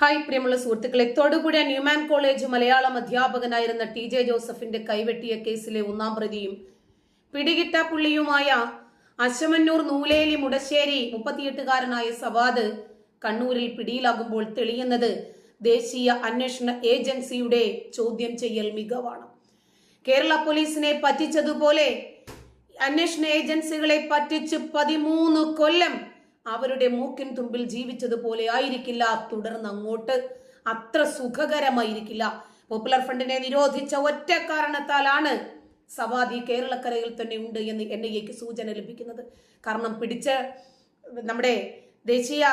Hi പ്രിയമുള്ള സുഹൃത്തുക്കളെ. Thodupuzha Newman college Malayalam അധ്യാപകനായിരുന്ന ടി ജെ ജോസഫിന്റെ കൈവെട്ടിയ കേസിലെ ഒന്നാം പ്രതിയും പിടികിട്ട പുള്ളിയുമായ അശമന്നൂർ നൂലേലി മുടശ്ശേരി മുപ്പത്തിയെട്ടുകാരനായ സവാദ് കണ്ണൂരിൽ പിടിയിലാകുമ്പോൾ തെളിയുന്നത് ദേശീയ അന്വേഷണ ഏജൻസിയുടെ ചോദ്യം ചെയ്യൽ മികവാണ്. കേരള പോലീസിനെ പറ്റിച്ചതുപോലെ അന്വേഷണ ഏജൻസികളെ പറ്റിച്ച് പതിമൂന്ന് കൊല്ലം അവരുടെ മൂക്കിൻ തുമ്പിൽ ജീവിച്ചതുപോലെ ആയിരിക്കില്ല. തുടർന്ന് അങ്ങോട്ട് അത്ര സുഖകരമായിരിക്കില്ല. പോപ്പുലർ ഫ്രണ്ടിനെ നിരോധിച്ച ഒറ്റ കാരണത്താലാണ് സവാദി കേരളക്കരയിൽ തന്നെ ഉണ്ട് എന്ന് എൻ ഐ എക്ക് സൂചന ലഭിക്കുന്നത്. കാരണം പിടിച്ച നമ്മുടെ ദേശീയ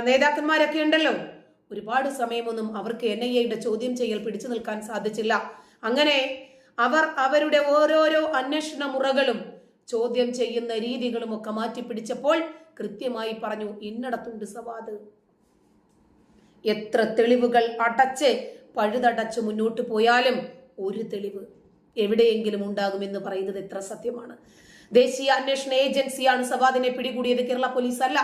നേതാക്കന്മാരൊക്കെ ഉണ്ടല്ലോ. ഒരുപാട് സമയമൊന്നും അവർക്ക് എൻ ഐ എയുടെ ചോദ്യം ചെയ്യൽ പിടിച്ചു നിൽക്കാൻ സാധിച്ചില്ല. അങ്ങനെ അവർ അവരുടെ ഓരോരോ അന്വേഷണ മുറകളും ചോദ്യം ചെയ്യുന്ന രീതികളും ഒക്കെ മാറ്റിപ്പിടിച്ചപ്പോൾ കൃത്യമായി പറഞ്ഞു ഇന്നടത്തുണ്ട് സവാദ്. എത്ര തെളിവുകൾ അടച്ച് പഴുതടച്ച് മുന്നോട്ട് പോയാലും ഒരു തെളിവ് എവിടെയെങ്കിലും ഉണ്ടാകുമെന്ന് പറയുന്നത് എത്ര സത്യമാണ്. ദേശീയ അന്വേഷണ ഏജൻസിയാണ് സവാദിനെ പിടികൂടിയത് കേരള പോലീസ് അല്ല.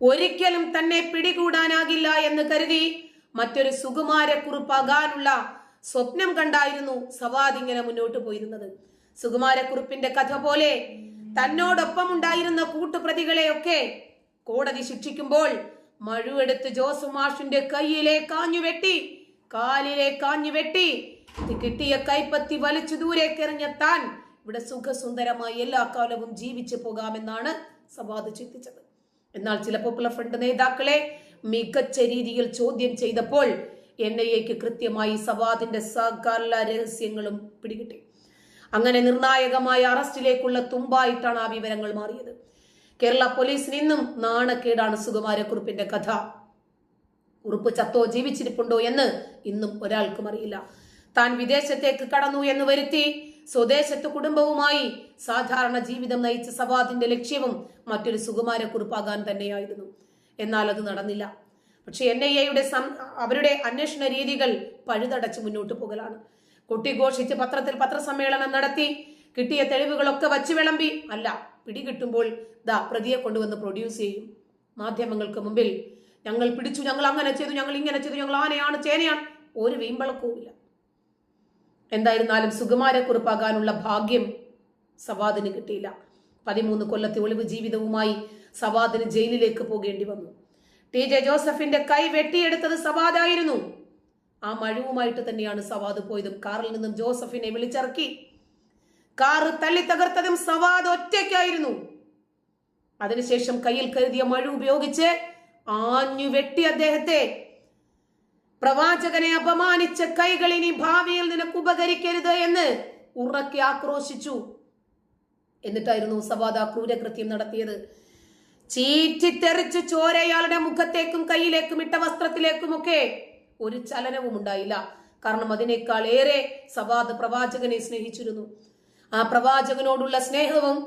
ഒരിക്കലും തന്നെ പിടികൂടാനാകില്ല എന്ന് കരുതി മറ്റൊരു സുകുമാരക്കുറിപ്പാകാനുള്ള സ്വപ്നം കണ്ടായിരുന്നു സവാദ് ഇങ്ങനെ മുന്നോട്ട് പോയിരുന്നത്. സുകുമാരക്കുറിപ്പിന്റെ കഥ പോലെ തന്നോടൊപ്പം ഉണ്ടായിരുന്ന കൂട്ടുപ്രതികളെയൊക്കെ കോടതി ശിക്ഷിക്കുമ്പോൾ മഴുവെടുത്ത് ജോസുമാഷിന്റെ കയ്യിലെ കാഞ്ഞു വെട്ടി കാലിലെ കാഞ്ഞു വെട്ടി കിട്ടിയ കൈപ്പത്തി വലിച്ചു ദൂരേക്കെറിഞ്ഞ താൻ ഇവിടെ സുഖസുന്ദരമായി എല്ലാ കാലവും ജീവിച്ചു പോകാമെന്നാണ് സവാദ് ചിന്തിച്ചത്. എന്നാൽ ചില പോപ്പുലർ ഫ്രണ്ട് നേതാക്കളെ മികച്ച രീതിയിൽ ചോദ്യം ചെയ്തപ്പോൾ എൻ ഐ എക്ക് കൃത്യമായി സവാദിന്റെ സകല രഹസ്യങ്ങളും പിടികിട്ടി. അങ്ങനെ നിർണായകമായ അറസ്റ്റിലേക്കുള്ള തുമ്പായിട്ടാണ് ആ വിവരങ്ങൾ മാറിയത്. കേരള പോലീസിന് ഇന്നും നാണക്കേടാണ് സുകുമാരക്കുറിപ്പിന്റെ കഥ. ഉറുപ്പ് ചത്തോ ജീവിച്ചിരിപ്പുണ്ടോ എന്ന് ഇന്നും ഒരാൾക്കും അറിയില്ല. താൻ വിദേശത്തേക്ക് കടന്നു എന്ന് വരുത്തി സ്വദേശത്ത് കുടുംബവുമായി സാധാരണ ജീവിതം നയിച്ച സവാദിന്റെ ലക്ഷ്യവും മറ്റൊരു സുകുമാരക്കുറിപ്പാകാൻ തന്നെയായിരുന്നു. എന്നാൽ അത് നടന്നില്ല. പക്ഷെ എൻ ഐ എയുടെ അവരുടെ അന്വേഷണ രീതികൾ പഴുതടച്ച് മുന്നോട്ട് പോകലാണ്. കൊട്ടിഘോഷിച്ച് പത്രത്തിൽ പത്രസമ്മേളനം നടത്തി. കിട്ടിയ തെളിവുകളൊക്കെ വച്ച് വിളമ്പി. അല്ല പിടികിട്ടുമ്പോൾ ദാ പ്രതിയെ കൊണ്ടുവന്ന് പ്രൊഡ്യൂസ് ചെയ്യും. മാധ്യമങ്ങൾക്ക് മുമ്പിൽ ഞങ്ങൾ പിടിച്ചു ഞങ്ങൾ അങ്ങനെ ചെയ്തു ഞങ്ങൾ ഇങ്ങനെ ചെയ്തു ഞങ്ങൾ ആനയാണ് ചേനയാണ്. ഒരു വീമ്പളക്കവുമില്ല എന്തായിരുന്നാലും സുകുമാരക്കുറിപ്പാകാനുള്ള ഭാഗ്യം സവാദിന് കിട്ടിയില്ല. പതിമൂന്ന് കൊല്ലത്തെ ഒളിവ് ജീവിതവുമായി സവാദിന് ജയിലിലേക്ക് പോകേണ്ടി വന്നു. ടി ജെ ജോസഫിന്റെ കൈ വെട്ടിയെടുത്തത് സവാദായിരുന്നു. ആ മഴുവുമായിട്ട് തന്നെയാണ് സവാദ് പോയതും. കാറിൽ നിന്നും ജോസഫിനെ വിളിച്ചിറക്കി. കാറ് തല്ലി തകർത്തതും സവാദ് ഒറ്റയ്ക്കായിരുന്നു. അതിനുശേഷം കയ്യിൽ കരുതിയ മഴ ഉപയോഗിച്ച് ആഞ്ഞു വെട്ടി അദ്ദേഹത്തെ. പ്രവാചകനെ അപമാനിച്ച കൈകൾ ഇനി ഭാവിയിൽ നിനക്ക് ഉപകരിക്കരുത് എന്ന് ഉറക്കെ ആക്രോശിച്ചു. എന്നിട്ടായിരുന്നു സവാദ ക്രൂരകൃത്യം നടത്തിയത്. ചീറ്റിത്തെറിച്ച് ചോരയാളുടെ മുഖത്തേക്കും കയ്യിലേക്കും ഇട്ട വസ്ത്രത്തിലേക്കുമൊക്കെ ഒരു ചലനവും ഉണ്ടായില്ല. കാരണം അതിനേക്കാൾ ഏറെ സവാദ് പ്രവാചകനെ സ്നേഹിച്ചിരുന്നു. ആ പ്രവാചകനോടുള്ള സ്നേഹവും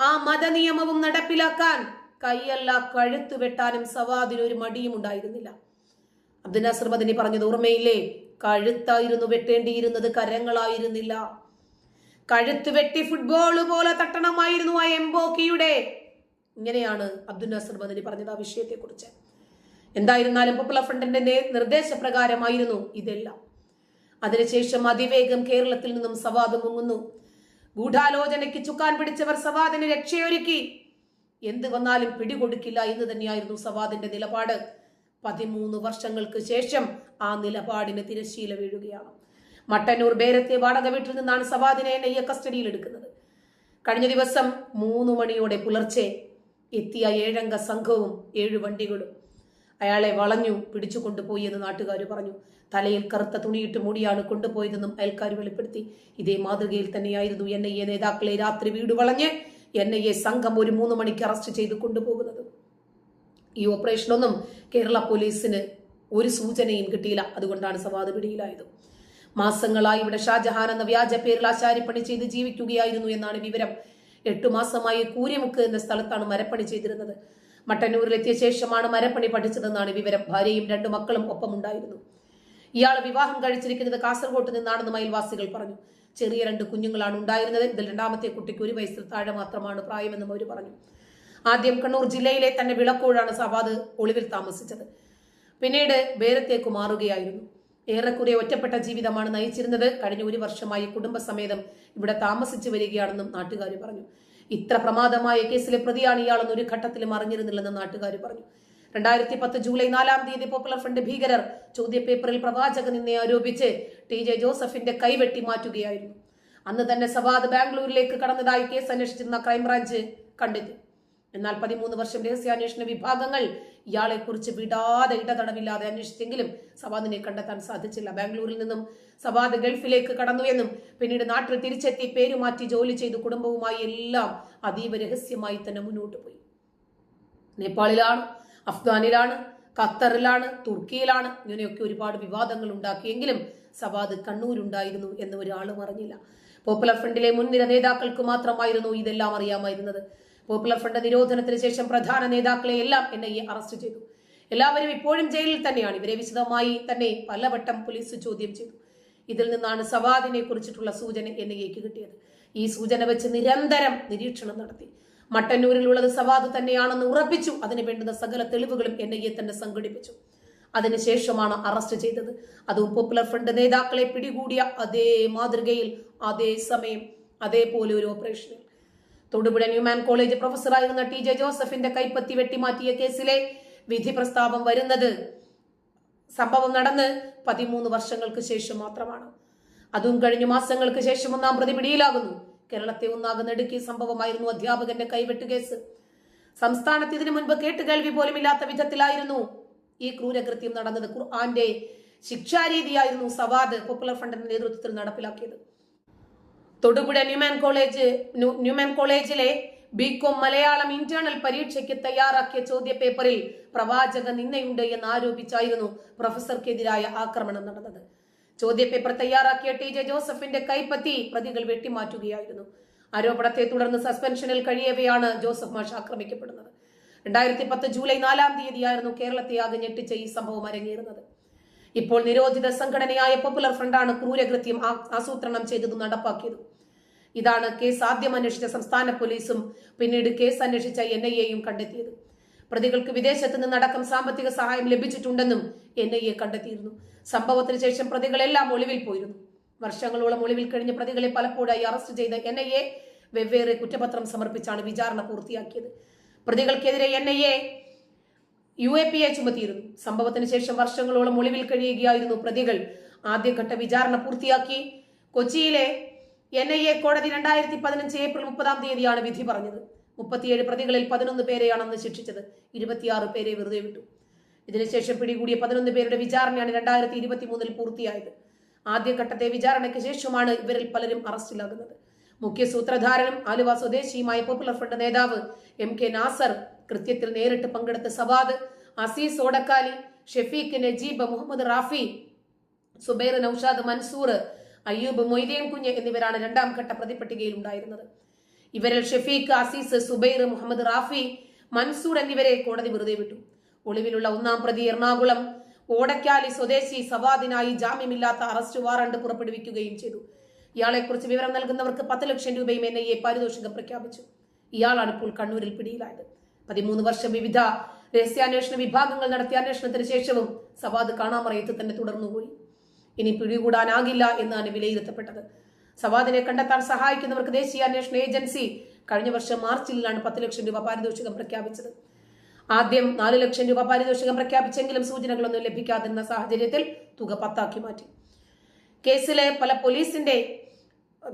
ആ മതനിയമവും നടപ്പിലാക്കാൻ കൈയല്ല കഴുത്തു വെട്ടാനും സവാദിന് ഒരു മടിയും ഉണ്ടായിരുന്നില്ല. അബ്ദുൽ നസർ മദനി പറഞ്ഞത് ഓർമ്മയില്ലേ? കഴുത്തായിരുന്നു വെട്ടേണ്ടിയിരുന്നത് കരങ്ങളായിരുന്നില്ല. കഴുത്ത് വെട്ടി ഫുട്ബോൾ പോലെ തട്ടണമായിരുന്നു ആ എംബോക്കിയുടെ. ഇങ്ങനെയാണ് അബ്ദുൽ നസർ മദനി പറഞ്ഞത് ആ വിഷയത്തെക്കുറിച്ച്. എന്തായിരുന്നാലും പോപ്പുലർ ഫ്രണ്ടിന്റെ നിർദ്ദേശപ്രകാരമായിരുന്നു ഇതെല്ലാം. അതിനുശേഷം അതിവേഗം കേരളത്തിൽ നിന്നും സവാദ് മുങ്ങുന്നു. ഗൂഢാലോചനയ്ക്ക് ചുക്കാൻ പിടിച്ചവർ സവാദിന് രക്ഷയൊരുക്കി. എന്ത് വന്നാലും പിടികൊടുക്കില്ല എന്ന് തന്നെയായിരുന്നു സവാദിന്റെ നിലപാട്. പതിമൂന്ന് വർഷങ്ങൾക്ക് ശേഷം ആ നിലപാടിന് തിരശ്ശീല വീഴുകയാണ്. മട്ടന്നൂർ ബേരത്തെ വാടക വീട്ടിൽ നിന്നാണ് സവാദിനെ എ കസ്റ്റഡിയിൽ എടുക്കുന്നത്. കഴിഞ്ഞ ദിവസം മൂന്ന് മണിയോടെ പുലർച്ചെ എത്തിയ ഏഴംഗ സംഘവും ഏഴ് വണ്ടികളും അയാളെ വളഞ്ഞു പിടിച്ചു കൊണ്ടുപോയി എന്ന് നാട്ടുകാർ പറഞ്ഞു. തലയിൽ കറുത്ത തുണിയിട്ട് മൂടിയാണ് കൊണ്ടുപോയതെന്നും അയൽക്കാർ വെളിപ്പെടുത്തി. ഇതേ മാതൃകയിൽ തന്നെയായിരുന്നു എൻ ഐ എ നേതാക്കളെ രാത്രി വീട് വളഞ്ഞ് എൻ ഐ എ സംഘം ഒരു മൂന്ന് മണിക്ക് അറസ്റ്റ് ചെയ്ത് കൊണ്ടുപോകുന്നത്. ഈ ഓപ്പറേഷനൊന്നും കേരള പോലീസിന് ഒരു സൂചനയും കിട്ടിയില്ല. അതുകൊണ്ടാണ് സവാദ് പിടിയിലായത്. മാസങ്ങളായി ഇവിടെ ഷാജഹാൻ എന്ന വ്യാജ പേരിൽ ആശാരിപ്പണി ചെയ്ത് ജീവിക്കുകയായിരുന്നു എന്നാണ് വിവരം. എട്ടു മാസമായി കൂരിമുക്ക് എന്ന സ്ഥലത്താണ് മരപ്പണി ചെയ്തിരുന്നത്. മട്ടന്നൂരിലെത്തിയ ശേഷമാണ് മരപ്പണി പഠിച്ചതെന്നാണ് വിവരം. ഭാര്യയും രണ്ടു മക്കളും ഒപ്പമുണ്ടായിരുന്നു ഇയാൾ വിവാഹം കഴിച്ചിരിക്കുന്നത് കാസർഗോട്ട് നിന്നാണെന്ന് അയൽവാസികൾ പറഞ്ഞു. ചെറിയ രണ്ട് കുഞ്ഞുങ്ങളാണ് ഉണ്ടായിരുന്നത്. ഇതിൽ രണ്ടാമത്തെ കുട്ടിക്ക് ഒരു വയസ്സിൽ താഴെ മാത്രമാണ് പ്രായമെന്നും അവർ പറഞ്ഞു. ആദ്യം കണ്ണൂർ ജില്ലയിലെ തന്നെ വിളക്കോഴാണ് സവാദ് ഒളിവിൽ താമസിച്ചത്. പിന്നീട് ബേരത്തേക്ക് മാറുകയായിരുന്നു. ഏറെക്കുറെ ഒറ്റപ്പെട്ട ജീവിതമാണ് നയിച്ചിരുന്നത്. കഴിഞ്ഞ ഒരു വർഷമായി കുടുംബസമേതം ഇവിടെ താമസിച്ചു വരികയാണെന്നും നാട്ടുകാർ പറഞ്ഞു. ഇത്ര പ്രമാദമായ കേസിലെ പ്രതിയാണ് ഇയാളെന്ന് ഒരു ഘട്ടത്തിലും അറിഞ്ഞിരുന്നില്ലെന്ന് നാട്ടുകാർ പറഞ്ഞു. രണ്ടായിരത്തി പത്ത് ജൂലൈ നാലാം തീയതി പോപ്പുലർ ഫ്രണ്ട് ഭീകരർ ചോദ്യപേപ്പറിൽ പ്രവാചകൻ നിന്നെ ആരോപിച്ച് ടി ജെ ജോസഫിന്റെ കൈവെട്ടി മാറ്റുകയായിരുന്നു. അന്ന് തന്നെ സവാദ് ബാംഗ്ലൂരിലേക്ക് കടന്നതായി കേസ് അന്വേഷിച്ചിരുന്ന ക്രൈംബ്രാഞ്ച് കണ്ടെത്തി. എന്നാൽ പതിമൂന്ന് വർഷം രഹസ്യാന്വേഷണ വിഭാഗങ്ങൾ ഇയാളെക്കുറിച്ച് വിടാതെ ഇടതടവില്ലാതെ അന്വേഷിച്ചെങ്കിലും സവാദിനെ കണ്ടെത്താൻ സാധിച്ചില്ല. ബാംഗ്ലൂരിൽ നിന്നും സവാദ് ഗൾഫിലേക്ക് കടന്നു എന്നും പിന്നീട് നാട്ടിൽ തിരിച്ചെത്തി പേരുമാറ്റി ജോലി ചെയ്ത് കുടുംബവുമായി എല്ലാം അതീവ രഹസ്യമായി തന്നെ മുന്നോട്ട് പോയി. നേപ്പാളിലാണ് അഫ്ഗാനിലാണ് ഖത്തറിലാണ് തുർക്കിയിലാണ് ഇങ്ങനെയൊക്കെ ഒരുപാട് വിവാദങ്ങൾ ഉണ്ടാക്കിയെങ്കിലും സവാദ് കണ്ണൂരുണ്ടായിരുന്നു എന്ന് ഒരാളും അറിഞ്ഞില്ല. പോപ്പുലർ ഫ്രണ്ടിലെ മുൻനിര നേതാക്കൾക്ക് മാത്രമായിരുന്നു ഇതെല്ലാം അറിയാമായിരുന്നത്. പോപ്പുലർ ഫ്രണ്ട് നിരോധനത്തിന് ശേഷം പ്രധാന നേതാക്കളെ എല്ലാം എൻ ഐ എ അറസ്റ്റ് ചെയ്തു. എല്ലാവരും ഇപ്പോഴും ജയിലിൽ തന്നെയാണ്. ഇവരെ വിശദമായി തന്നെ പലവട്ടം പോലീസ് ചോദ്യം ചെയ്തു. ഇതിൽ നിന്നാണ് സവാദിനെ കുറിച്ചിട്ടുള്ള സൂചന എൻ ഐ എക്ക് കിട്ടിയത്. ഈ സൂചന വെച്ച് നിരന്തരം നിരീക്ഷണം നടത്തി. മട്ടന്നൂരിലുള്ളത് സവാദ് തന്നെയാണെന്ന് ഉറപ്പിച്ചു. അതിന് വേണ്ടുന്ന സകല തെളിവുകളും എൻ ഐ എ തന്നെ സംഘടിപ്പിച്ചു. അതിനുശേഷമാണ് അറസ്റ്റ് ചെയ്തത്. അതും പോപ്പുലർ ഫ്രണ്ട് നേതാക്കളെ പിടികൂടിയ അതേ മാതൃകയിൽ അതേ സമയം അതേപോലെ ഒരു ഓപ്പറേഷനിൽ. തൊടുപുഴ ന്യൂമാൻ കോളേജ് പ്രൊഫസറായിരുന്ന ടി ജെ ജോസഫിന്റെ കൈപ്പത്തി വെട്ടിമാറ്റിയ കേസിലെ വിധി പ്രസ്താവം വരുന്നത്. സംഭവം നടന്ന് പതിമൂന്ന് വർഷങ്ങൾക്ക് ശേഷം മാത്രമാണ്. അതും കഴിഞ്ഞ മാസങ്ങൾക്ക് ശേഷം ഒന്നാം പ്രതി പിടിയിലാകുന്നു. കേരളത്തെ ഒന്നാകെ നടുക്കിയ സംഭവമായിരുന്നു അധ്യാപകന്റെ കൈവെട്ട് കേസ്. സംസ്ഥാനത്ത് ഇതിനു മുൻപ് കേട്ടുകേൾവി പോലും ഇല്ലാത്ത വിധത്തിലായിരുന്നു. ഈ ക്രൂരകൃത്യം നടന്നത് ഖുർആന്റെ ശിക്ഷാരീതിയായിരുന്നു സവാദ് പോപ്പുലർ ഫ്രണ്ടിന്റെ നേതൃത്വത്തിൽ നടപ്പിലാക്കിയത്. തൊടുപുഴ ന്യൂമാൻ കോളേജ് ന്യൂമാൻ കോളേജിലെ ബികോം മലയാളം ഇന്റേണൽ പരീക്ഷയ്ക്ക് തയ്യാറാക്കിയ ചോദ്യപേപ്പറിൽ പ്രവാചക നിന്നയുണ്ട് എന്ന് ആരോപിച്ചായിരുന്നു പ്രൊഫസർക്കെതിരായ ആക്രമണം നടന്നത്. ചോദ്യപേപ്പർ തയ്യാറാക്കിയ ടി ജെ ജോസഫിന്റെ കൈപ്പത്തി പ്രതികൾ വെട്ടിമാറ്റുകയായിരുന്നു. ആരോപണത്തെ തുടർന്ന് സസ്പെൻഷനിൽ കഴിയവെയാണ് ജോസഫ് മാഷ് ആക്രമിക്കപ്പെടുന്നത്. രണ്ടായിരത്തി പത്ത് ജൂലൈ നാലാം തീയതിയായിരുന്നു കേരളത്തെ ആകെ ഞെട്ടിച്ച ഈ സംഭവം അരങ്ങേറുന്നത്. ഇപ്പോൾ നിരോധിത സംഘടനയായ പോപ്പുലർ ഫ്രണ്ടാണ് ക്രൂരകൃത്യം ആസൂത്രണം ചെയ്തതും നടപ്പാക്കിയതും. ഇതാണ് കേസ് ആദ്യം അന്വേഷിച്ച സംസ്ഥാന പോലീസും പിന്നീട് കേസ് അന്വേഷിച്ച എൻ ഐ എയും കണ്ടെത്തിയത്. പ്രതികൾക്ക് വിദേശത്ത് നിന്നടക്കം സാമ്പത്തിക സഹായം ലഭിച്ചിട്ടുണ്ടെന്നും എൻ ഐ എ കണ്ടെത്തിയിരുന്നു. സംഭവത്തിന് ശേഷം പ്രതികളെല്ലാം ഒളിവിൽ പോയിരുന്നു. വർഷങ്ങളോളം ഒളിവിൽ കഴിഞ്ഞ പ്രതികളെ പലപ്പോഴായി അറസ്റ്റ് ചെയ്ത എൻ ഐ എ വെവ്വേറെ കുറ്റപത്രം സമർപ്പിച്ചാണ് വിചാരണ പൂർത്തിയാക്കിയത്. പ്രതികൾക്കെതിരെ N I A U A P A ചുമത്തിയിരുന്നു. സംഭവത്തിന് ശേഷം വർഷങ്ങളോളം ഒളിവിൽ കഴിയുകയായിരുന്നു പ്രതികൾ. ആദ്യഘട്ട വിചാരണ പൂർത്തിയാക്കി കൊച്ചിയിലെ എൻ ഐ എ കോടതി രണ്ടായിരത്തി പതിനഞ്ച് ഏപ്രിൽ മുപ്പതാം തീയതിയാണ് വിധി പറഞ്ഞത്. മുപ്പത്തിയേഴ് പ്രതികളിൽ പതിനൊന്ന് പേരെയാണ് അന്ന് ശിക്ഷിച്ചത്. ഇരുപത്തിയാറ് പേരെ വെറുതെ വിട്ടു. ഇതിനുശേഷം പിടികൂടിയ പതിനൊന്ന് പേരുടെ വിചാരണയാണ് രണ്ടായിരത്തി ഇരുപത്തി മൂന്നിൽ പൂർത്തിയായത്. ആദ്യഘട്ടത്തെ വിചാരണയ്ക്ക് ശേഷമാണ് ഇവരിൽ പലരും അറസ്റ്റിലാകുന്നത്. മുഖ്യ സൂത്രധാരനും ആലുവ സ്വദേശിയുമായ പോപ്പുലർ ഫ്രണ്ട് നേതാവ് എം കെ നാസർ കൃത്യത്തിൽ നേരിട്ട് പങ്കെടുത്ത സവാദ് അസീസ് ഓടക്കാലി ഷെഫീഖ് നജീബ് മുഹമ്മദ് റാഫി സുബൈർ നൌഷാദ് മൻസൂർ അയ്യൂബ് മൊയ്തീൻ കുഞ്ഞ് എന്നിവരാണ് രണ്ടാം ഘട്ട പ്രതിപട്ടികയിൽ ഉണ്ടായിരുന്നത്. ഇവരിൽ ഷെഫീഖ് അസീസ് സുബൈർ മുഹമ്മദ് റാഫി മൻസൂർ എന്നിവരെ കോടതി വെറുതെ വിട്ടു. ഒളിവിലുള്ള ഒന്നാം പ്രതി എറണാകുളം ഓടക്കാലി സ്വദേശി സവാദിനായി ജാമ്യമില്ലാത്ത അറസ്റ്റ് വാറണ്ട് പുറപ്പെടുവിക്കുകയും ചെയ്തു. ഇയാളെക്കുറിച്ച് വിവരം നൽകുന്നവർക്ക് പത്ത് ലക്ഷം രൂപയും എൻ ഐ എ പാരിതോഷികം പ്രഖ്യാപിച്ചു. ഇയാളാണ് ഇപ്പോൾ കണ്ണൂരിൽ പിടിയിലായത്. പതിമൂന്ന് വർഷം വിവിധ രഹസ്യാന്വേഷണ വിഭാഗങ്ങൾ നടത്തിയ അന്വേഷണത്തിന് ശേഷവും സവാദ് കാണാമറയത്ത് തന്നെ തുടർന്നുപോയി. ഇനി പിടികൂടാനാകില്ല എന്നാണ് വിലയിരുത്തപ്പെട്ടത്. സവാദിനെ കണ്ടെത്താൻ സഹായിക്കുന്നവർക്ക് ദേശീയ അന്വേഷണ ഏജൻസി കഴിഞ്ഞ വർഷം മാർച്ചിലാണ് പത്ത് ലക്ഷം രൂപ പാരിതോഷികം പ്രഖ്യാപിച്ചത്. ആദ്യം നാല് ലക്ഷം രൂപ പാരിതോഷികം പ്രഖ്യാപിച്ചെങ്കിലും സൂചനകളൊന്നും ലഭിക്കാതിരുന്ന സാഹചര്യത്തിൽ തുക പത്താക്കി മാറ്റി. കേസിലെ പല പോലീസിന്റെ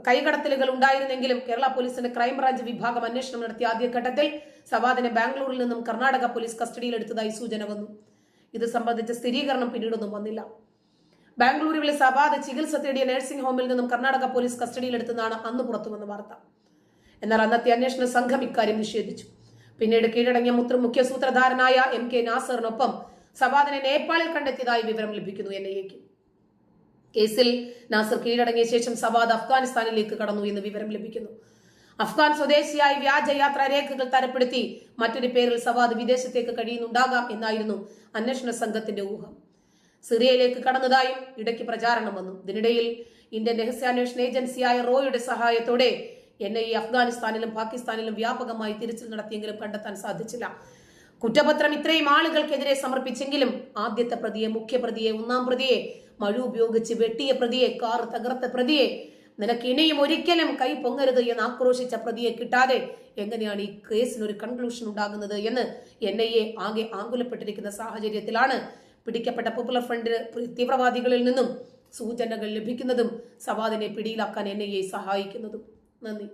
കൈകടത്തലുകൾ ഉണ്ടായിരുന്നെങ്കിലും കേരള പോലീസിന്റെ ക്രൈംബ്രാഞ്ച് വിഭാഗം അന്വേഷണം നടത്തിയ ആദ്യഘട്ടത്തിൽ സവാദിനെ ബാംഗ്ലൂരിൽ നിന്നും കർണാടക പോലീസ് കസ്റ്റഡിയിലെടുത്തതായി സൂചന വന്നു. ഇത് സംബന്ധിച്ച സ്ഥിരീകരണം പിന്നീടൊന്നും വന്നില്ല. ബാംഗ്ലൂരുവിലെ സവാദ് ചികിത്സ തേടിയ നഴ്സിംഗ് ഹോമിൽ നിന്നും കർണാടക പോലീസ് കസ്റ്റഡിയിലെടുത്തെന്നാണ് അന്ന് പുറത്തുവന്ന വാർത്ത. എന്നാൽ അന്നത്തെ അന്വേഷണ സംഘം ഇക്കാര്യം നിഷേധിച്ചു. പിന്നീട് കീഴടങ്ങിയ മുത്ര മുഖ്യ സൂത്രധാരനായ എം കെ നാസറിനൊപ്പം സവാദിനെ നേപ്പാളിൽ കണ്ടെത്തിയതായി വിവരം ലഭിക്കുന്നു എൻ ഐ കേസിൽ നാസർ കീഴടങ്ങിയ ശേഷം സവാദ് അഫ്ഗാനിസ്ഥാനിലേക്ക് കടന്നു എന്ന് വിവരം ലഭിക്കുന്നു. അഫ്ഗാൻ സ്വദേശിയായി വ്യാജയാത്രാ രേഖകൾ തരപ്പെടുത്തി മറ്റൊരു പേരിൽ സവാദ് വിദേശത്തേക്ക് കഴിയുന്നുണ്ടാകാം എന്നായിരുന്നു അന്വേഷണ സംഘത്തിന്റെ ഊഹം. സിറിയയിലേക്ക് കടന്നതായും ഇടയ്ക്ക് പ്രചാരണം വന്നു. ഇതിനിടയിൽ ഇന്ത്യൻ രഹസ്യാന്വേഷണ ഏജൻസിയായ റോയുടെ സഹായത്തോടെ എൻ ഐ അഫ്ഗാനിസ്ഥാനിലും പാകിസ്ഥാനിലും വ്യാപകമായി തിരച്ചിൽ നടത്തിയെങ്കിലും കണ്ടെത്താൻ സാധിച്ചില്ല. കുറ്റപത്രം ഇത്രയും ആളുകൾക്കെതിരെ സമർപ്പിച്ചെങ്കിലും ആദ്യത്തെ പ്രതിയെ മുഖ്യപ്രതിയെ ഒന്നാം പ്രതിയെ മഴ ഉപയോഗിച്ച് വെട്ടിയ പ്രതിയെ കാർ തകർത്ത പ്രതിയെ. നിനക്ക് ഇനിയും ഒരിക്കലും കൈ പൊങ്ങരുത് എന്ന് ആക്രോശിച്ച പ്രതിയെ കിട്ടാതെ എങ്ങനെയാണ് ഈ കേസിന് ഒരു കൺക്ലൂഷൻ ഉണ്ടാകുന്നത് എന്ന് എൻ ഐ എ ആകെ ആകുലപ്പെട്ടിരിക്കുന്ന സാഹചര്യത്തിലാണ് പിടിക്കപ്പെട്ട പോപ്പുലർ ഫ്രണ്ട് തീവ്രവാദികളിൽ നിന്നും സൂചനകൾ ലഭിക്കുന്നതും സവാദിനെ പിടിയിലാക്കാൻ എൻ ഐ എ സഹായിക്കുന്നതും. നന്ദി.